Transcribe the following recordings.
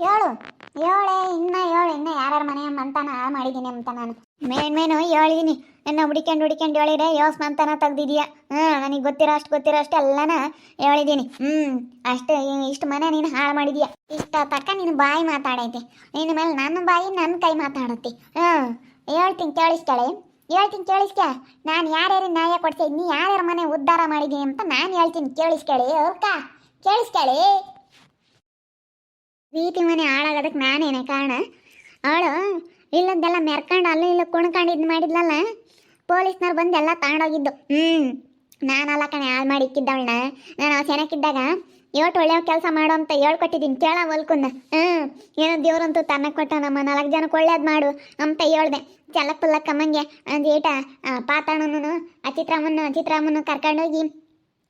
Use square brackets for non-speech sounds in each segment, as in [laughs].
ಹೇಳು ಹೇಳೆ ಇನ್ನ ಹೇಳು ಇನ್ನ ಯಾರ್ಯಾರ ಮನೆ ಮಂತಾನ ಹಾಳು ಮಾಡಿದ್ದೀನಿ ಅಂತ ನಾನು. ಮೇನ್ ಮೇನು ಹೇಳಿದೀನಿ ನನ್ನ ಹುಡಿಕೊಂಡು ಹುಡಿಕೊಂಡು ಹೇಳಿದ್ರೆ ಯೋಸ್ ಮಂತನ ತೆಗ್ದಿದ್ಯಾ? ಹ್ಞೂ ನನಗೆ ಗೊತ್ತಿರೋ ಅಷ್ಟು ಗೊತ್ತಿರೋ ಅಷ್ಟು ಎಲ್ಲನ ಹೇಳಿದೀನಿ ಹ್ಞೂ ಅಷ್ಟೇ ಇಷ್ಟು ಮನೆ ನೀನು ಹಾಳು ಮಾಡಿದ್ಯಾ? ಇಷ್ಟ ತಕ್ಕ ನೀನು ಬಾಯಿ ಮಾತಾಡೈತಿ. ನಿನ್ನ ಮೇಲೆ ನನ್ನ ಬಾಯಿ ನನ್ನ ಕೈ ಮಾತಾಡುತ್ತೆ. ಹ್ಞೂ ಹೇಳ್ತೀನಿ ಕೇಳಿಸ್ಕಳೆ. ಹೇಳ್ತೀನಿ ಕೇಳಿಸ್ಕ. ನಾನು ಯಾರ್ಯಾರಿಗೆ ನ್ಯಾಯ ಕೊಡ್ತೀನಿ ನೀ ಯಾರ್ಯಾರ ಮನೆ ಉದ್ಧಾರ ಮಾಡಿದ್ದೀನಿ ಅಂತ ನಾನು ಹೇಳ್ತೀನಿ ಕೇಳಿಸ್ಕೇಳಿ ಅವ್ರಕ್ಕ ಕೇಳಿಸ್ಕಳಿ? ಪ್ರೀತಿ ಮನೆ ಹಾಳಾಗೋದಕ್ಕೆ ನಾನೇನೆ ಕಾರಣ? ಅವಳು, ಇಲ್ಲದ್ದೆಲ್ಲ ಮೆರ್ಕೊಂಡು ಅಲ್ಲೂ ಇಲ್ಲ ಕುಣ್ಕೊಂಡು ಇದು ಮಾಡಿದ್ಲಲ್ಲ? ಪೊಲೀಸ್ನವ್ರು ಬಂದು ಎಲ್ಲ ತಗೊಂಡೋಗಿದ್ದು. ಹ್ಞೂ ನಾನಲ್ಲ ಕಣೆ ಹಾಳು ಮಾಡಿ ಇಕ್ಕಿದ್ದವಳನ್ನ ನಾನು ಚೆನ್ನಾಗಿದ್ದಾಗ ಇವತ್ತು ಒಳ್ಳೆಯ ಕೆಲಸ ಮಾಡು ಅಂತ ಹೇಳ್ಕೊಟ್ಟಿದ್ದೀನಿ. ಕೇಳ ಹೊಲ್ಕುನ್ನ ಹ್ಞೂ ಏನೋ ದೇವ್ರಂತೂ ತನ್ನ ಕೊಟ್ಟ ನಮ್ಮ ನಾಲ್ಕು ಜನಕ್ಕೆ ಒಳ್ಳೇದು ಮಾಡು ಅಂತ ಹೇಳ್ದೆ. ಚಲಕ್ ಪುಲ್ಲಕ್ ಕಮ್ಮಂಗೆ ಒಂದು ಏಟ ಪಾತಾಣನು ಅಚಿತ್ರಾಮನ್ನು ಅಚಿತ್ರಾಮನ್ನು ಕರ್ಕೊಂಡೋಗಿ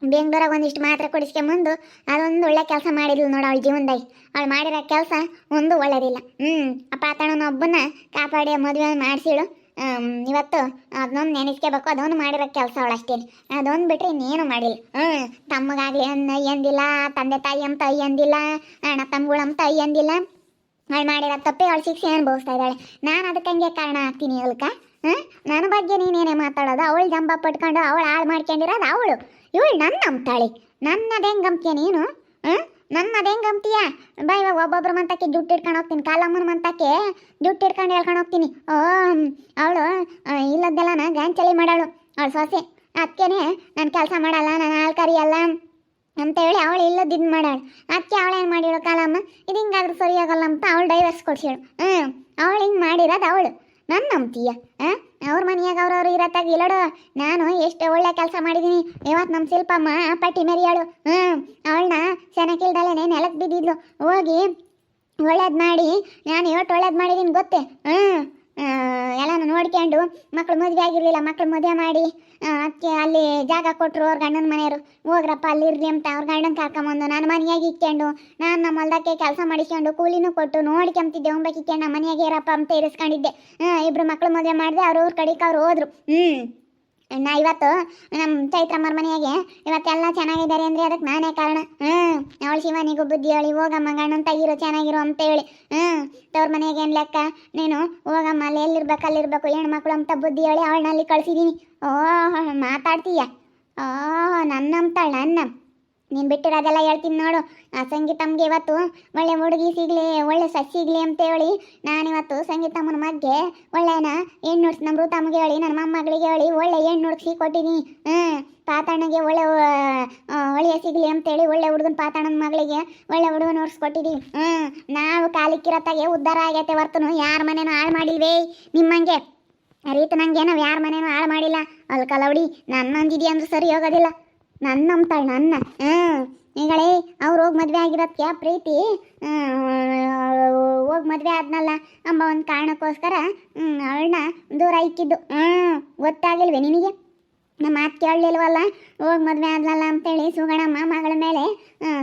ಬೆಂಗಳೂರಾಗ ಒಂದಿಷ್ಟು ಮಾತ್ರೆ ಕೊಡಿಸ್ಕೊಂಬಂದು ಅದೊಂದು ಒಳ್ಳೆ ಕೆಲಸ ಮಾಡಿದ್ಲು ನೋಡು ಅವಳ ಜೀವನದಾಗಿ. ಅವಳು ಮಾಡಿರೋ ಕೆಲಸ ಒಂದು ಒಳ್ಳೇದಿಲ್ಲ. ಹ್ಞೂ ಅಪ್ಪ ಪಾತಾಳನ ಒಬ್ಬನ ಕಾಪಾಡಿ ಮದುವೆ ಮಾಡಿಸಿಳು. ಇವತ್ತು ಅದನ್ನೊಂದು ನೆನೆಸ್ಕೋಬೇಕು, ಅದೊಂದು ಮಾಡಿರೋ ಕೆಲಸ ಅವಳು ಅಷ್ಟೇ ಅದೊಂದು ಬಿಟ್ಟರೆ ಇನ್ನೇನು ಮಾಡಿಲ್ಲ. ಹ್ಞೂ ತಮ್ಮಗಾಗಲಿ ಅನ್ನ ಅಯ್ಯಂದಿಲ್ಲ, ತಂದೆ ತಾಯಿ ಅಂತ ಅಯ್ಯಂದಿಲ್ಲ, ಅಣ್ಣ ತಮ್ಮಗಳು ಅಂತ ಅಯ್ಯಂದಿಲ್ಲ. ಅವಳು ಮಾಡಿರೋ ತಪ್ಪೆ ಅವಳು ಶಿಕ್ಷೆ ಅನುಭವಿಸ್ತಾ ಇದ್ದಾಳೆ. ನಾನು ಅದಕ್ಕೆ ಹಂಗೆ ಕಾರಣ ಆಗ್ತೀನಿ ಅವಳ್ಕ ಹಾಂ ನನ್ನ ಬಗ್ಗೆ ನೀನೇನೇ ಮಾತಾಡೋದು, ಅವಳು ಜಂಬ ಪಟ್ಕೊಂಡು ಅವಳು ಹಾಳು ಮಾಡ್ಕೊಂಡಿರೋದು ಅವಳು. ಇವಳು ನನ್ನ ನಂಬ್ತಾಳೆ ನನ್ನದು ಹೆಂಗೆ ಗಂಪ್ತೀಯ ನೀನು? ಹಾಂ? ನನ್ನದು ಹೆಂಗೆ ಬಾ ಇವಾಗ ಒಬ್ಬೊಬ್ರು ಮಂತಕ್ಕೆ ದುಡ್ಡು ಇಟ್ಕೊಂಡು ಹೋಗ್ತೀನಿ. ಕಾಲಮ್ಮನ ಮಂತಕ್ಕೆ ದುಡ್ಡು ಇಟ್ಕೊಂಡು ಹೇಳ್ಕೊಂಡು ಹೋಗ್ತೀನಿ. ಓ ಅವಳು ಇಲ್ಲದ್ದೆಲ್ಲ ಗಾಂಚಲಿ ಮಾಡಾಳು. ಅವಳು ಸೊಸೆ. ಅದಕ್ಕೇನೆ ನಾನು ಕೆಲಸ ಮಾಡಲ್ಲ, ನಾನು ಹಾಲು ಕರಿಯಲ್ಲ ಅಂತ ಹೇಳಿ ಅವಳು ಇಲ್ಲದಿದ್ದು ಮಾಡಾಳು. ಅದಕ್ಕೆ ಏನು ಮಾಡಿಳು ಕಾಲಮ್ಮ? ಇದು ಹಿಂಗಾದ್ರೂ ಸರಿಯಾಗಲ್ಲ ಅಂತ ಅವಳು ಡೈವರ್ಸ್ ಕೊಡ್ಸಿಳು ಹ್ಞೂ ಅವಳು ಹಿಂಗೆ ಮಾಡಿರೋದು ಅವಳು. ನನ್ನ ನಂಬ್ತೀಯ ಹಾಂ? ಅವ್ರ ಮನೆಯಾಗ ಅವ್ರವ್ರು ಇರತ್ತಾಗ ಇಲ್ಲಡು, ನಾನು ಎಷ್ಟು ಒಳ್ಳೆ ಕೆಲಸ ಮಾಡಿದ್ದೀನಿ ಇವತ್ತು ನಮ್ಮ ಶಿಲ್ಪಮ್ಮ ಪಟ್ಟಿ ಮೆರಿಯಾಳು. ಹ್ಞೂ ಅವಳನ್ನ ಸೆನಕಿಲ್ದಲ್ಲೇ ನೆಲಕ್ಕೆ ಬಿದ್ದಿದ್ಲು. ಹೋಗಿ ಒಳ್ಳೇದು ಮಾಡಿ, ನಾನು ಇವತ್ತು ಒಳ್ಳೇದು ಮಾಡಿದ್ದೀನಿ ಗೊತ್ತೇ? ಹ್ಞೂ ಎಲ್ಲನೂ ನೋಡ್ಕೊಂಡು ಮಕ್ಳು ಮದುವೆ ಆಗಿರಲಿಲ್ಲ, ಮಕ್ಳು ಮದುವೆ ಮಾಡಿ ಅದಕ್ಕೆ ಅಲ್ಲಿ ಜಾಗ ಕೊಟ್ಟರು ಅವ್ರ ಗಂಡನ ಮನೆಯವರು. ಹೋಗ್ರಪ್ಪ, ಅಲ್ಲಿ ಇರ್ರಿ ಅಂತ ಅವ್ರ ಗಂಡನ ಕರ್ಕೊಂಬಂದು ನಾನು ಮನೆಯಾಗಿ ಇಕ್ಕೊಂಡು ನಾನು ನಮ್ಮ ಹೊಲ್ದಕ್ಕೆ ಕೆಲಸ ಮಾಡಿಸ್ಕೊಂಡು ಕೂಲಿನೂ ಕೊಟ್ಟು ನೋಡ್ಕೊಂತಿದ್ದೆ ಒಂಬಕ್ಕೆ ಇಕ್ಕೊಂಡು ನಮ್ಮ ಮನೆಯಾಗೆ ಇರಪ್ಪ ಅಂತ ಇರಿಸ್ಕೊಂಡಿದ್ದೆ. ಇಬ್ಬರು ಮಕ್ಳು ಮದುವೆ ಮಾಡಿದೆ ಅವ್ರ ಊರ ಕಡೆಗೆ ಅವ್ರು ಹೋದ್ರು. ಹ್ಞೂ ನಾ ಇವತ್ತು ನಮ್ಮ ಚೈತ್ರಮ್ಮರ ಮನೆಯಾಗೆ ಇವತ್ತೆಲ್ಲ ಚೆನ್ನಾಗಿದ್ದಾರೆ ಅಂದ್ರೆ ಅದಕ್ಕೆ ನಾನೇ ಕಾರಣ. ಹ್ಞೂ ಅವಳು ಶಿವನಿಗೂ ಬುದ್ಧಿ ಹೇಳಿ, ಹೋಗಮ್ಮ ಗಣ್ಣನ್ ತೆಗಿರು ಚೆನ್ನಾಗಿರು ಅಂತ ಹೇಳಿ. ಹ್ಞೂ ತವ್ರ ಮನೆಯಾಗೆ ಏನು ಲೆಕ್ಕ? ನೀನು ಹೋಗಮ್ಮ, ಅಲ್ಲಿ ಎಲ್ಲಿರ್ಬೇಕು, ಅಲ್ಲಿರ್ಬೇಕು, ಹೆಣ್ಮಕ್ಳು ಅಂತ ಬುದ್ಧಿ ಹೇಳಿ ಅವಳನ್ನ ಅಲ್ಲಿ ಕಳ್ಸಿದೀನಿ. ಓ ಮಾತಾಡ್ತೀಯ? ಓ ನನ್ನಂತಾಳ ನನ್ನ ನೀನು ಬಿಟ್ಟಿರೋದೆಲ್ಲ ಹೇಳ್ತೀನಿ ನೋಡು. ಆ ಸಂಗೀತಮ್ಗೆ ಇವತ್ತು ಒಳ್ಳೆ ಹುಡುಗಿ ಸಿಗಲಿ, ಒಳ್ಳೆ ಸಸಿ ಸಿಗಲಿ ಅಂತ ಹೇಳಿ ನಾನಿವತ್ತು ಸಂಗೀತಮ್ಮನ ಮಗ್ಗೆ ಒಳ್ಳೆನ ಹೆಣ್ಣು ನುಡ್ಸಿ ನಮ್ಮ ಋತಮ್ಮಗೆ ಹೇಳಿ ನನ್ನ ಮೊಮ್ಮಗಳಿಗೆ ಹೇಳಿ ಒಳ್ಳೆ ಹೆಣ್ಣು ನುಡ್ಸಿ ಕೊಟ್ಟಿದ್ದೀನಿ ಹ್ಞೂ ಪಾತಣ್ಣಗೆ ಒಳ್ಳೆ ಒಳ್ಳೆಯ ಸಿಗಲಿ ಅಂತೇಳಿ ಒಳ್ಳೆ ಹುಡುಗನ ಪಾತಣ್ಣನ ಮಗಳಿಗೆ ಒಳ್ಳೆ ಹುಡುಗನ ನೋಡ್ಸ್ಕೊಟ್ಟಿದ್ದೀವಿ ಹ್ಞೂ ನಾವು ಕಾಲಿಕ್ಕಿರತ್ತಾಗೆ ಉದ್ಧಾರ ಆಗೈತೆ ಹೊರ್ತನು ಯಾರ ಮನೇನೂ ಹಾಳು ಮಾಡಿಲ್ವೇ? ನಿಮ್ಮಂಗೆ ರೀತಿ ನಂಗೆ ನಾವು ಯಾರ ಮನೇನೂ ಹಾಳು ಮಾಡಿಲ್ಲ. ಅಲ್ಲಿ ಕಲವಡಿ ನನ್ನ ಅಂದಿದೆಯಾ ಅಂದ್ರೆ ಸರಿ ಹೋಗೋದಿಲ್ಲ. ನನ್ನ ನಂಬ್ತಾಳೆ ನನ್ನ. ಈಗಳೇ ಅವ್ರು ಹೋಗಿ ಮದುವೆ ಆಗಿರೋದಕ್ಕೆ ಪ್ರೀತಿ? ಹೋಗಿ ಮದುವೆ ಆದ್ನಲ್ಲ ಅಂಬ ಒಂದು ಕಾರಣಕ್ಕೋಸ್ಕರ ಅವಳನ್ನ ದೂರ ಇಕ್ಕಿದ್ದು. ಹ್ಞೂ ಗೊತ್ತಾಗಿಲ್ವೇ ನಿನಗೆ? ನಮ್ಮ ಮಾತು ಕೇಳಲಿಲ್ವಲ್ಲ? ಹೋಗಿ ಮದುವೆ ಆದ್ಲಲ್ಲ ಅಂತೇಳಿ ಸುಗಣಮ್ಮ ಮಗಳ ಮೇಲೆ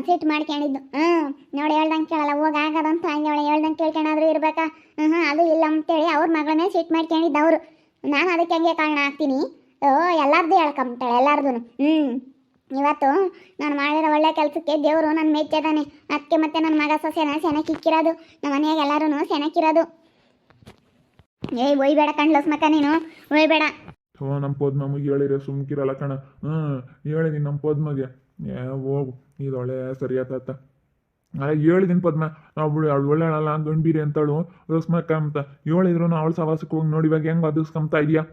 ಸಿಟ್ಟು ಮಾಡ್ಕೊಂಡಿದ್ದು ಹ್ಞೂ ನೋಡಿ ಹೇಳ್ದಂಗೆ ಕೇಳಲ್ಲ, ಹೋಗಿ ಆಗೋದಂತ ಹಂಗೆ ಅವಳು ಹೇಳ್ದಂಗೆ ಕೇಳ್ಕೊಂಡಾದ್ರೂ ಇರ್ಬೇಕಾ? ಹ್ಞೂ ಅದು ಇಲ್ಲ ಅಂತೇಳಿ ಅವ್ರ ಮಗಳ ಮೇಲೆ ಸಿಟ್ಟು ಮಾಡ್ಕೊಂಡಿದ್ದು ಅವರು ನಾನು ಅದಕ್ಕೆ ಹಂಗೆ ಕಾರಣ ಆಗ್ತೀನಿ. ಓ, ಎಲ್ಲಾರ್ದು ಹೇಳ್ಕೊಂಬಿಟ್ಟಾಳೆ ಎಲ್ಲಾರ್ದು ಹ್ಞೂ ಇವತ್ತು ನಾನು ಮಾಡಿರೋ ಒಳ್ಳೆ ಕೆಲಸಕ್ಕೆ ದೇವರು ನನ್ನ ಮೆಚ್ಚದಾನೆ ಅದಕ್ಕೆ ಮತ್ತೆ ನನ್ನ ಮಗ ಸೊಸೆನ ಸೆನಕ್ ಇಕ್ಕಿರೋದು. ನಮ್ಮ ಮನೆಯಾಗ ಎಲ್ಲರೂ ಸೆನಕ್ಕಿರೋದು ಏಯ್ ಒಯ್ಬೇಡ ಕಣ್ಲಸ್ ಮಕ್ಕ ನೀನು. ಒಯ್ಬೇಡ. ನಮ್ಮ ನಮ್ಮ ಪದ್ಮಮ್ಮಗೆ ಹೇಳಿದ್ರೆ ಸುಮ್ಕಿರಲ್ಲ ಕಣ. ಹ್ಞೂ ಹೇಳಿದೀನಿ ನಮ್ಮ ಪದ್ಮಗೆ. ಏ ಹೋಗು. ಇದು ಒಳ್ಳೆ ಸರಿ ಆತಾತ ಅಲ್ಲ ಹೇಳಿದೀನಿ ಪದ್ಮ. ಅವಳು ಅವಳು ಒಳ್ಳೆಳಲ್ಲ ಗಂಡೀರಿ ಅಂತಳು ರಸ್ಮಕ್ಕ ಅಂತ. ಹೇಳಿದ್ರು ಅವಳು ಸವಾಸಕ್ಕೆ ಹೋಗಿ ನೋಡಿ ಇವಾಗ ಹೆಂಗೆ ಅದಿಸ್ಕೊಂತ ಇದೆಯಾ?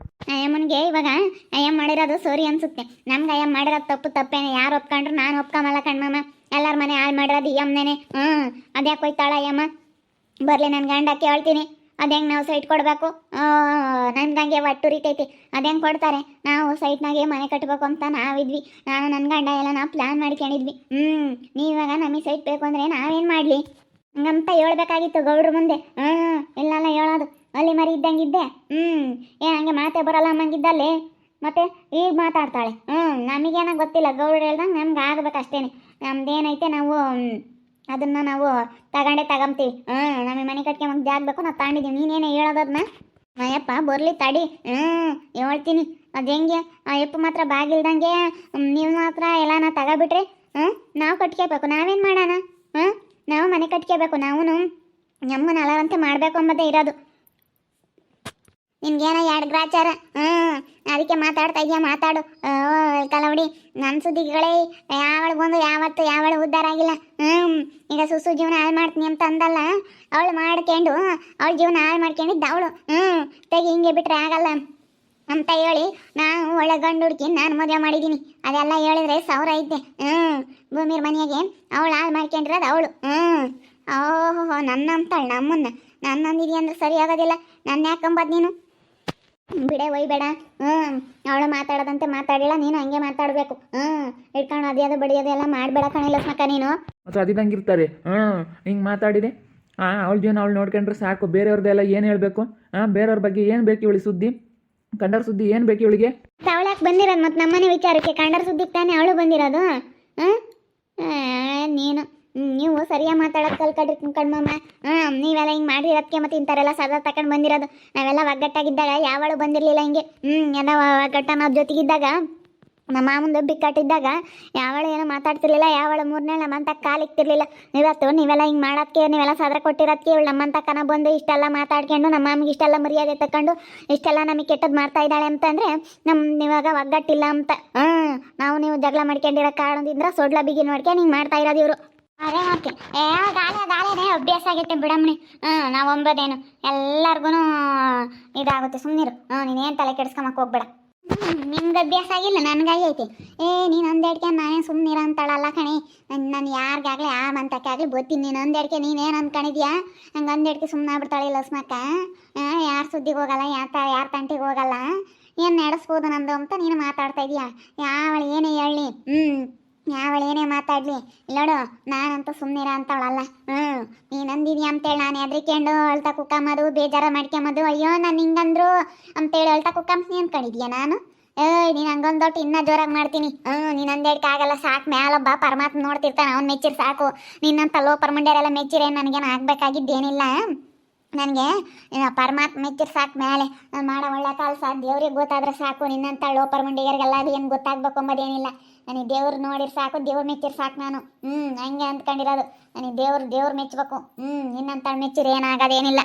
ಅಯ್ಯಮ್ಮನಿಗೆ ಇವಾಗ ಅಯ್ಯಮ್ಮ ಮಾಡಿರೋದು ಸೋರಿ ಅನ್ಸುತ್ತೆ. ನಮ್ಗೆ ಅಯ್ಯಮ್ಮ ಮಾಡಿರೋದು ತಪ್ಪು, ತಪ್ಪೇನೆ. ಯಾರು ಒಪ್ಕೊಂಡ್ರು ನಾನು ಒಪ್ಕೊಂಬಲ್ಲ ಕಣ್ಮಮ್ಮ ಎಲ್ಲರ ಮನೆ ಹಾಳು ಮಾಡಿರೋದು ಈ ಅಮ್ಮನೇ ಹ್ಞೂ ಅದ್ಯಾಕೆ ಹೋಯ್ತಾಳ ಅಯ್ಯಮ್ಮ ಬರಲಿ ನನ್ನ ಗಂಡ ಕೇಳ್ತೀನಿ. ಅದು ಹೆಂಗೆ ನಾವು ಸೈಟ್ ಕೊಡಬೇಕು? ನನ್ಗಂಗೆ ಒಟ್ಟುರಿತೈತಿ ಅದು ಹೆಂಗೆ ಕೊಡ್ತಾರೆ? ನಾವು ಸೈಟ್ನಾಗೆ ಮನೆ ಕಟ್ಟಬೇಕು ಅಂತ ನಾವಿದ್ವಿ. ನಾನು ನನ್ನ ಗಂಡ ಎಲ್ಲ ನಾವು ಪ್ಲ್ಯಾನ್ ಮಾಡ್ಕೊಂಡಿದ್ವಿ. ಹ್ಞೂ ನೀವಾಗ ನಮಗೆ ಸೈಟ್ ಬೇಕು ಅಂದರೆ ನಾವೇನು ಮಾಡಲಿ? ಹಂಗಂತ ಹೇಳ್ಬೇಕಾಗಿತ್ತು ಗೌಡ್ರ ಮುಂದೆ. ಹ್ಞೂ ಇಲ್ಲಲ್ಲ ಹೇಳೋದು. ಅಲ್ಲಿ ಮರಿ ಇದ್ದಂಗಿದ್ದೆ. ಹ್ಞೂ ಏನು ಹಂಗೆ ಮಾತೇ ಬರಲ್ಲ ಅಮ್ಮಂಗಿದ್ದಲ್ಲಿ. ಮತ್ತೆ ಈಗ ಮಾತಾಡ್ತಾಳೆ. ಹ್ಞೂ ನಮಗೇನ ಗೊತ್ತಿಲ್ಲ, ಗೌಡ್ರು ಹೇಳ್ದಂಗೆ ನಮ್ಗೆ ಆಗ್ಬೇಕು ಅಷ್ಟೇನೆ ನಮ್ದೇನೈತೆ ನಾವು ಅದನ್ನು ನಾವು ತಗೊಂಡೇ ತಗೊಂತೀವಿ ಹ್ಞೂ ನಮಗೆ ಮನೆ ಕಟ್ಕೆ ಮಗ ಜಾಗ ಬೇಕು, ನಾವು ತಗೊಂಡಿದ್ದೀವಿ. ನೀನೇನು ಹೇಳೋದನ್ನ ಅಯ್ಯಪ್ಪ, ಬರ್ಲಿ ತಡಿ. ಹ್ಞೂ ಹೇಳ್ತೀನಿ. ಅದು ಹೆಂಗೆ? ಅಯ್ಯಪ್ಪ ಮಾತ್ರ ಬಾಗಿಲ್ದಂಗೆ ನೀವು ಮಾತ್ರ ಎಲ್ಲಾನ ತಗೋಬಿಟ್ರೆ ಹ್ಞೂ ನಾವು ಕಟ್ಕೋಬೇಕು ನಾವೇನು ಮಾಡೋಣ? ಹ್ಞೂ ನಾವು ಮನೆ ಕಟ್ಕೋಬೇಕು ನಾವು ನಮ್ಮ ನಲವಂತೆ ಮಾಡಬೇಕು ಅಂಬದೇ ಇರೋದು. ನಿನ್ಗೇನೋ ಎರಡು ಗ್ರಾಚಾರ? ಹ್ಞೂ ಅದಕ್ಕೆ ಮಾತಾಡ್ತಾ ಇದೆಯಾ? ಮಾತಾಡು. ಕಲವಡಿ ನನ್ನ ಸುದ್ದಿಗಳೇ ಯಾವಳು ಬಂದು ಯಾವತ್ತು ಯಾವಳು ಉದ್ಧಾರ ಆಗಿಲ್ಲ? ಹ್ಞೂ ಈಗ ಸುಸು ಜೀವನ ಹಾಳು ಮಾಡ್ತೀನಿ ಅಂತ ಅಂದಲ್ಲ? ಅವಳು ಮಾಡ್ಕೊಂಡು, ಅವಳ ಜೀವನ ಹಾಳು ಮಾಡ್ಕೊಂಡಿದ್ದ ಅವಳು. ಹ್ಞೂ ತೆಗಿ ಹಿಂಗೆ ಬಿಟ್ರೆ ಆಗಲ್ಲ ಅಂತ ಹೇಳಿ ನಾನು ಒಳ್ಳೆ ಗಂಡು ಹುಡುಕಿ ನಾನು ಮದುವೆ ಮಾಡಿದ್ದೀನಿ. ಅದೆಲ್ಲ ಹೇಳಿದ್ರೆ ಸೌರ ಐತೆ ಹ್ಞೂ ಭೂಮಿರ್ ಮನೆಗೆ ಅವಳು ಹಾಳು ಮಾಡ್ಕೊಂಡಿರೋದು ಅವಳು. ಹ್ಞೂ ಓಹೋ, ನನ್ನ ಅಂತಾಳೆ ನಮ್ಮನ್ನ. ನನ್ನ ಅಂದಿದಿ ಅಂದ್ರೆ ಸರಿ ಆಗೋದಿಲ್ಲ. ನನ್ನ ಯಾಕಂಬದ್ ನೀನು? ಬಿಡೆ ಒಯ್ಬೇಡ ಹ್ಞೂ ಅವಳು ಮಾತಾಡದಂತೆ ಮಾತಾಡಿಲ್ಲ ನೀನು ಹಂಗೆ ಮಾತಾಡಬೇಕು. ಹ್ಞೂ ಇಟ್ಕೊಂಡು ಅದ್ಯಾದು ಬಡಿಯೋದು ಎಲ್ಲ ಮಾಡಬೇಡ ಕಣಿಲ್ಲ ಸ್ಮಕ ನೀನು. ಮತ್ತೆ ಅದಿದಂಗೆ ಇರ್ತಾರೆ. ಹ್ಞೂ ಹಿಂಗೆ ಮಾತಾಡಿದೆ. ಹಾಂ ಅವಳ ಜೀವನ ಅವಳು ನೋಡ್ಕೊಂಡ್ರೆ ಸಾಕು. ಬೇರೆಯವ್ರದ್ದೆಲ್ಲ ಏನು ಹೇಳಬೇಕು? ಹಾಂ ಬೇರೆಯವ್ರ ಬಗ್ಗೆ ಏನು ಬೇಕು ಇವಳಿ ಸುದ್ದಿ? ಕಂಡರ ಸುದ್ದಿ ಏನು ಬೇಕು ಇವಳಿಗೆ? ಅವಳ್ಯಾಕೆ ಬಂದಿರೋದು ಮತ್ತು ನಮ್ಮನೆ ವಿಚಾರಕ್ಕೆ? ಕಂಡರ ಸುದ್ದಿಗೆ ತಾನೇ ಅವಳು ಬಂದಿರೋದು? ಹಾಂ ನೀನು. ಹ್ಮ್, ನೀವು ಸರಿಯಾಗಿ ಮಾತಾಡೋದು ಕಲ್ಕಡ್ರಿ ಕಣ್ಮಮ್ಮ ಹಾಂ ನೀವೆಲ್ಲ ಹಿಂಗೆ ಮಾಡಿರೋದಕ್ಕೆ ಮತ್ತೆ ಇಂಥವರೆಲ್ಲ ಸದಾ ತಗೊಂಡು ಬಂದಿರೋದು. ನಾವೆಲ್ಲ ಒಗ್ಗಟ್ಟಾಗಿದ್ದಾಗ ಯಾವಳು ಬಂದಿರಲಿಲ್ಲ ಹಿಂಗೆ. ಹ್ಞೂ ಎಲ್ಲ ಒಗ್ಗಟ್ಟ ನಾವು ಜೊತೆಗಿದ್ದಾಗ, ನಮ್ಮ ಮಾಮಂದು ಬಿಕ್ಕಟ್ಟಿದ್ದಾಗ ಯಾವಳು ಏನೋ ಮಾತಾಡ್ತಿರ್ಲಿಲ್ಲ. ಯಾವಳು ಮೂರನೇ ನಮ್ಮಂತ ಕಾಲಿಕ್ತಿರ್ಲಿಲ್ಲ ಇವತ್ತು ನೀವೆಲ್ಲ ಹಿಂಗೆ ಮಾಡೋದಕ್ಕೆ ನೀವೆಲ್ಲ ಸದ್ರ ಕೊಟ್ಟಿರೋದಕ್ಕೆ ಇವಳು ನಮ್ಮಂತ ಕನ ಬಂದು ಇಷ್ಟೆಲ್ಲ ಮಾತಾಡ್ಕೊಂಡು ನಮ್ಮ ಮಾಮಿಗೆ ಇಷ್ಟೆಲ್ಲ ಮರ್ಯಾದೆ ತಕೊಂಡು ಇಷ್ಟೆಲ್ಲ ನಮಗೆ ಕೆಟ್ಟದ್ದು ಮಾಡ್ತಾ ಇದ್ದಾಳೆ ಅಂತಂದರೆ ನಮ್ಮ ಇವಾಗ ಒಗ್ಗಟ್ಟಿಲ್ಲ ಅಂತ. ಹ್ಞೂ ನಾವು ನೀವು ಜಗಳ ಮಾಡ್ಕೊಂಡಿರೋ ಕಾರಣದಿಂದ ಸೊಡ್ಲ ಬಿಗಿ ನೋಡ್ಕೊಂಡು ಹಿಂಗೆ ಮಾಡ್ತಾ ಇರೋದು ಇವರು. ಅದೇ ಓಕೆ ಏ ಗಾಳಿ ಗಾಲೆನೇ ಅಭ್ಯಾಸ ಆಗೈತೆ ಬಿಡಮ್ಮನಿ. ಹ್ಞೂ ನಾವು ಒಂಬದೇನು ಎಲ್ಲರಿಗೂ ಇದಾಗುತ್ತೆ ಸುಮ್ಮನಿರು ಹ್ಞೂ ನೀನೇನು ತಲೆ ಕೆಡ್ಸ್ಕೊಂಬಕ್ಕೆ ಹೋಗ್ಬೇಡ. ನಿಮ್ಗೆ ಅಭ್ಯಾಸ ಆಗಿಲ್ಲ, ನನಗಾಗಿ ಐತಿ. ಏ, ನೀನು ಒಂದೆಡ್ಕೆ ನಾನೇ ಸುಮ್ಮನಿರ ಅಂತಾಳಲ್ಲ ಕಣಿ. ನಾನು ಯಾರಿಗಾಗಲಿ, ಆ ಮಂತಕ್ಕೆ ಆಗಲಿ ಗೊತ್ತೀನಿ. ನೀನು ಒಂದೆಡ್ಕೆ ನೀನೇನು ಅಂದ್ಕೊಂಡಿದ್ಯಾ ಹಂಗೆ ಒಂದೆಡ್ಕೆ ಸುಮ್ಮನೆ ಆಗ್ಬಿಡ್ತಾಳೆ ಲಸ್ಮಕ್ಕ ಯಾರು ಸುದ್ದಿಗೆ ಹೋಗಲ್ಲ, ಯಾರ ತಂಟಿಗೆ ಹೋಗಲ್ಲ. ಏನು ನಡೆಸ್ಬೋದು ನಂದು ಅಂತ ನೀನು ಮಾತಾಡ್ತಾ ಇದೀಯಾ? ಯಾವಳು ಏನೇ ಹೇಳಿ ಹ್ಞೂ ಯಾವಳು ಏನೇ ಮಾತಾಡ್ಲಿ. ಇಲ್ಲೋಡು ನಾನಂತೂ ಸುಮ್ಮನಿರ ಅಂತವಳಲ್ಲ. ಹ್ಞೂ ನೀನು ಅಂದಿದ್ಯಾ ಅಂತೇಳಿ ನಾನು ಹೆದ್ರಿಕೊಂಡು ಅಳ್ತಾ ಕುಕ್ಕಮ್ಮದು ಬೇಜಾರ ಮಾಡ್ಕೊಂಬದು ಅಯ್ಯೋ ನಾನು ಹಿಂಗಂದ್ರು ಅಂತೇಳಿ ಅಳ್ತಾ ಕುಕ್ಕಂಪ್ನಿ ಅಂದ್ಕೊಂಡಿದ್ಯಾ ನಾನು? ಏಯ್, ನೀನು ದೊಡ್ಡ ಇನ್ನೂ ಜೋರಾಗಿ ಮಾಡ್ತೀನಿ. ಹ್ಞೂ ನೀನು ಅಂದೇಡ್ಕೆ ಆಗಲ್ಲ, ಸಾಕು ಮ್ಯಾಲೊಬ್ಬ ಪರಮಾತ್ಮ ನೋಡ್ತಿರ್ತಾನೆ, ಅವ್ನು ಮೆಚ್ಚಿರ್ ಸಾಕು. ನಿನ್ನಂತ ಲೋ ಪರ್ಮಂಡ್ಯರೆಲ್ಲ ಮೆಚ್ಚಿರೇ ನನಗೇನು ಆಗ್ಬೇಕಾಗಿದ್ದೇನಿಲ್ಲ? ನನಗೆ ಪರಮಾತ್ಮ ಮೆಚ್ಚಿರ್ ಸಾಕು ಮೇಲೆ ನಾನು ಮಾಡೋ ಒಳ್ಳೆ ಸಾಕು ದೇವ್ರಿಗೆ ಗೊತ್ತಾದ್ರೆ ಸಾಕು, ನಿನ್ನಂತ ಲೋ ಪರ್ಮಂಡಿಗರಿಗೆಲ್ಲ ಅದು ಏನು ಗೊತ್ತಾಗಬೇಕು ಅಂಬೋದೇನಿಲ್ಲ. ನನಗೆ ದೇವ್ರು ನೋಡಿರ್ ಸಾಕು, ದೇವ್ರು ಮೆಚ್ಚಿರ್ ಸಾಕು ನಾನು. ಹ್ಞೂ ಹಂಗೆ ಅಂದ್ಕೊಂಡಿರೋದು. ನನಗೆ ದೇವ್ರು ದೇವ್ರು ಮೆಚ್ಚಬೇಕು ಹ್ಞೂ ನಿನ್ನಂತ ಮೆಚ್ಚಿರ್ ಏನಾಗೋದೇನಿಲ್ಲ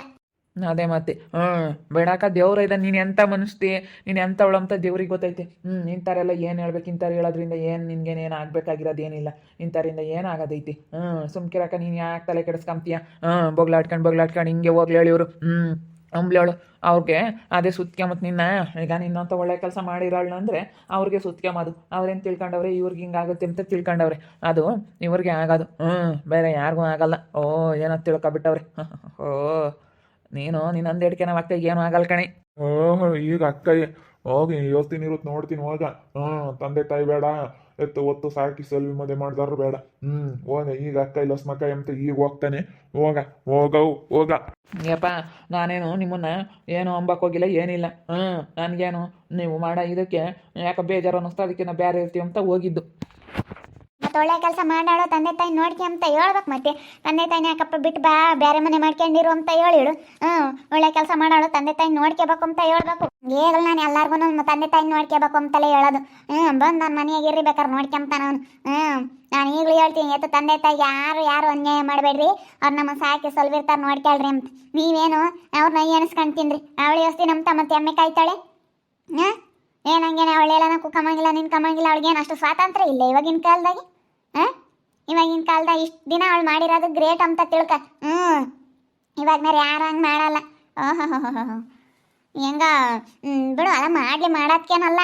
ಅದೇ ಮತ್ತೆ ಹ್ಞೂ ಬೇಡಾಕ ದೇವ್ರ ಇದ ನೀನು ಎಂತ ಮನಸ್ತಿ ನೀನು ಎಂಥವಳು ಅಂತ ದೇವ್ರಿಗೆ ಗೊತ್ತೈತಿ? ಹ್ಞೂ ಇಂಥವ್ರೆಲ್ಲ ಏನು ಹೇಳ್ಬೇಕು? ಇಂಥವ್ರು ಹೇಳೋದ್ರಿಂದ ಏನು ನಿನ್ಗೇನು ಏನು ಆಗಬೇಕಾಗಿರೋದು ಏನಿಲ್ಲ. ಇಂಥವ್ರಿಂದ ಏನು ಆಗೋದೈತಿ? ಹ್ಞೂ ಸುಮ್ಕಿರಾಕ ನೀನು ಯಾಕೆ ತಲೆ ಕೆಡಿಸ್ಕೊಂತೀಯ? ಹ್ಞೂ ಬೊಗ್ಲಾಡ್ಕೊಂಡು ಬೊಗ್ಲಾಡ್ಕೊಂಡು ಹಿಂಗೆ ಹೋಗ್ಲಿ ಇವರು. ಹ್ಞೂ ಅಂಬ್ಲೇಳು ಅವ್ರಿಗೆ ಅದೇ ಸುತ್ಕೊಂಬತ್ತು ನಿನ್ನ, ಈಗ ನಿನ್ನಂತ ಒಳ್ಳೆ ಕೆಲಸ ಮಾಡಿರೋಳು ಅಂದರೆ ಅವ್ರಿಗೆ ಸುತ್ಕೊಂಬೋದು ಅವ್ರೇನು ತಿಳ್ಕೊಂಡವ್ರೆ? ಇವ್ರಿಗೆ ಹಿಂಗಾಗುತ್ತೆ ಅಂತ ತಿಳ್ಕೊಂಡವ್ರೆ. ಅದು ಇವ್ರಿಗೆ ಆಗೋದು. ಹ್ಞೂ ಬೇರೆ ಯಾರಿಗೂ ಆಗಲ್ಲ. ಓ, ಏನೋ ತಿಳ್ಕೊಬಿಟ್ಟವ್ರೆ [laughs] ಓ, ನೀನು ನಿನ್ನೊಂದು ಅಂದೇಡ್ಕೆ ನಾವು ಅಕ್ಕ ಏನು ಆಗಲ್ಲ ಕಣಿ. ಓ ಈಗ ಅಕ್ಕ ಹೋಗಿ, ಇವತ್ತಿನ ಇರುತ್ತೆ ನೋಡ್ತೀನಿ ಹೋಗ ಹ್ಞೂ ತಂದೆ ತಾಯಿ ಬೇಡ. ಎತ್ತು ಒತ್ತು ಸಾಕಿ ಸೆಲ್ವಿ ಮದುವೆ ಮಾಡ್ದಾರು ಬೇಡ. ಹ್ಮ್, ಹೋಗ, ಈಗ ಅಕ್ಕ ಇಲ್ಲ, ಸ್ಮಕ್ಕ ಎಂತ ಈಗ ಹೋಗ್ತಾನೆ. ಹೋಗ ಹೋಗವು ಹೋಗ. ಯಪ್ಪ, ನಾನೇನು ನಿಮ್ಮನ್ನ ಏನು ಅಂಬಕ್ ಹೋಗಿಲ್ಲ, ಏನಿಲ್ಲ. ಹ್ಮ್, ನನ್ಗೇನು ನೀವು ಮಾಡ, ಇದಕ್ಕೆ ಯಾಕೆ ಬೇಜಾರು ಅನ್ನಿಸ್ತಾ, ಅದಕ್ಕೆ ನಾ ಬೇರೆ ಇರ್ತೀವಿ ಅಂತ ಹೋಗಿದ್ದು. ಒಳ್ಳೆ ಕೆಲಸ ಮಾಡಾಳು, ತಂದೆ ತಾಯಿ ನೋಡ್ಕೆ ಅಂತ ಹೇಳ್ಬೇಕು ಮತ್ತೆ. ತಂದೆ ತಾಯಿನ ಯಾಕಪ್ಪ ಬಿಟ್ಟು ಬಾ ಬೇರೆ ಮನೆ ಮಾಡ್ಕೊಂಡಿರು ಅಂತ ಹೇಳಿಳು ಹ್ಞೂ, ಒಳ್ಳೆ ಕೆಲಸ ಮಾಡಾಳು, ತಂದೆ ತಾಯಿ ನೋಡ್ಕೋಬೇಕು ಅಂತ ಹೇಳ್ಬೇಕು. ಹೇಗಲ್ಲ ನಾನು ಎಲ್ಲಾರ್ಗು ತಂದೆ ತಾಯಿ ನೋಡ್ಕೋಬೇಕು ಅಂತಲೇ ಹೇಳೋದು. ಹ್ಞೂ, ಬಂದು ನನ್ನ ಮನೆಯಾಗ ಇರ್ರಿ ಬೇಕಾದ್ರೆ ನೋಡ್ಕೊಂತಾನ ಅವನು ಹ್ಞೂ, ನಾನು ಈಗಲೂ ಹೇಳ್ತೀನಿ, ಎತ್ತು ತಂದೆ ತಾಯಿ ಯಾರು ಯಾರು ಅನ್ಯಾಯ ಮಾಡಬೇಡ್ರಿ. ಅವ್ರು ನಮ್ಮ ಸಾಕಿ ಸಲ್ವಿರ್ತಾರೆ ನೋಡ್ಕೊಳ್ರಿ ಅಂತ. ನೀವೇನು ಅವ್ರನ್ನ ಎಣಿಸ್ಕೊಂತೀನ್ರಿ ಅವಳು ಯೋಸ್ತಿ ನಮ್ಮ ಮತ್ತೆ ಎಮ್ಮೆ ಕಾಯ್ತಾಳೆ? ಹಾಂ ಏನಂಗೇನೆ ಅವಳೆಲ್ಲ ಕುಕ್ಕಮಂಗಿಲ್ಲ ನಿನ್ ಕಮ್ಮಂಗಿಲ್ಲ ಅವಳಿಗೇನು ಅಷ್ಟು ಸ್ವಾತಂತ್ರ್ಯ ಇಲ್ಲ ಇವಾಗಿನ ಕಾಲದಾಗೆ? ಹಾಂ? ಇವಾಗಿನ ಕಾಲದಾಗ ಇಷ್ಟು ದಿನ ಅವಳು ಮಾಡಿರೋದು ಗ್ರೇಟ್ ಅಂತ ತಿಳ್ಕ. ಹ್ಞೂ. ಇವಾಗ ಮೇರೆ ಯಾರು ಹಂಗೆ ಮಾಡಲ್ಲ. ಓಹೋ ಹೆಂಗ? ಬಿಡು, ಅಲ್ಲ ಮಾಡಲಿ ಮಾಡೋದ್ಕೇನಲ್ಲ.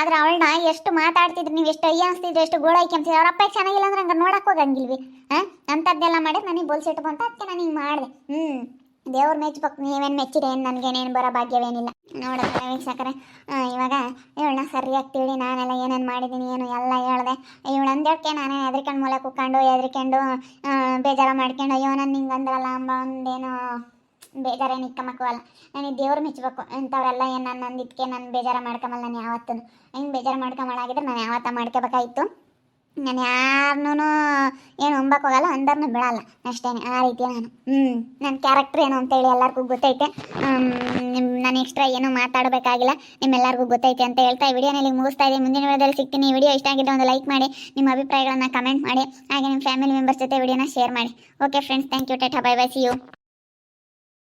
ಆದ್ರೆ ಅವಳನ್ನ ಎಷ್ಟು ಮಾತಾಡ್ತಿದ್ರು, ನೀವು ಎಷ್ಟು ಅಯ್ಯ ಅನ್ಸ್ತಿದ್ರಿ, ಎಷ್ಟು ಗೋಳೈಕೆಂತಿದ್ರಿ ಅವ್ರ ಅಪ್ಪ ಚೆನ್ನಾಗಿಲ್ಲ ಅಂದ್ರೆ ಹಂಗೆ ನೋಡಕ್ಕೆ ಹೋಗಂಗಿಲ್ವಿ. ಹಾಂ? ಅಂಥದ್ದೆಲ್ಲ ಮಾಡಿದ್ರೆ ನನಗೆ ಬೋಲ್ಸಿಟ್ಟು ಬಂತ ಅದಕ್ಕೆ ನಾನು ಹಿಂಗೆ ಮಾಡಿದೆ. ಹ್ಞೂ ದೇವ್ರ ಮೆಚ್ಚಬೇಕು ನೀವೇನು ಮೆಚ್ಚಿರಿ, ಏನು ನನಗೇನೇನು ಬರೋ ಭಾಗ್ಯವೇನಿಲ್ಲ. ನೋಡಿದ್ರೆ ವೀಕ್ಷಕರೇ ಇವಾಗ ಇವಳನ್ನ ಸರಿಯಾಗಿ ತಿಳಿ ನಾನೆಲ್ಲ ಏನೇನು ಮಾಡಿದ್ದೀನಿ ಏನು ಎಲ್ಲ ಹೇಳ್ದೆ. ಇವಳು ಅಂದೇಳ್ಕೆ ನಾನೇ ಹೆದರ್ಕೊಂಡು ಮೂಲೆ ಕುಕ್ಕೊಂಡು ಹೆದರ್ಕೊಂಡು ಬೇಜಾರ ಮಾಡ್ಕೊಂಡು, ಅಯ್ಯೋ, ನಾನು ನಿಂಗೆ ಅಂದ್ರಲ್ಲ ಅಂಬ, ಒಂದೇನು ಬೇಜಾರೇನು ಇಕ್ಕಮಕ್ಕವಲ್ಲ ನನಗೆ ದೇವ್ರು ಮೆಚ್ಚಬೇಕು ಇಂಥವ್ರೆಲ್ಲ ಏನು ನಾನು ಅಂದಿದ್ದಕ್ಕೆ ನಾನು ಬೇಜಾರ ಮಾಡ್ಕೊಂಬಲ್ಲ ನಾನು ಯಾವತ್ತೂ ಹೆಂಗೆ ಬೇಜಾರು ಮಾಡ್ಕೊಂಬಳಾಗಿದ್ರೆ ನಾನು ಯಾವತ್ತ ಮಾಡ್ಕೋಬೇಕಾಗಿತ್ತು ನಾನು ಯಾರನ್ನೂ ಏನು ಉಂಬಕ್ಕೆ ಹೋಗಲ್ಲ ಅಂದ್ರೂ ಬಿಡಲ್ಲ. ಅಷ್ಟೇ ಆ ರೀತಿ ನಾನು. ಹ್ಞೂ ನನ್ನ ಕ್ಯಾರೆಕ್ಟ್ರ್ ಏನು ಅಂತೇಳಿ ಎಲ್ಲರಿಗೂ ಗೊತ್ತೈತೆ. ನಾನು ಎಕ್ಸ್ಟ್ರಾ ಏನು ಮಾತಾಡಬೇಕಾಗಿಲ್ಲ. ನಿಮ್ಮೆಲ್ಲರಿಗೂ ಗೊತ್ತೈತೆ ಅಂತ ಹೇಳ್ತಾ ವಿಡಿಯೋನಲ್ಲಿ ಮುಗಿಸ್ತಾ ಇದ್ದೀನಿ. ಮುಂದಿನ ವಿಡಿಯೋದಲ್ಲಿ ಸಿಗ್ತೀನಿ. ವಿಡಿಯೋ ಇಷ್ಟ ಆಗಿದ್ರೆ ಒಂದು ಲೈಕ್ ಮಾಡಿ, ನಿಮ್ಮ ಅಭಿಪ್ರಾಯಗಳನ್ನು ಕಮೆಂಟ್ ಮಾಡಿ, ಹಾಗೆ ನಿಮ್ಮ ಫ್ಯಾಮಿಲಿ ಮೆಂಬರ್ಸ್ ಜೊತೆ ವಿಡಿಯೋನ ಶೇರ್ ಮಾಡಿ. Okay friends thank you tata bye bye see you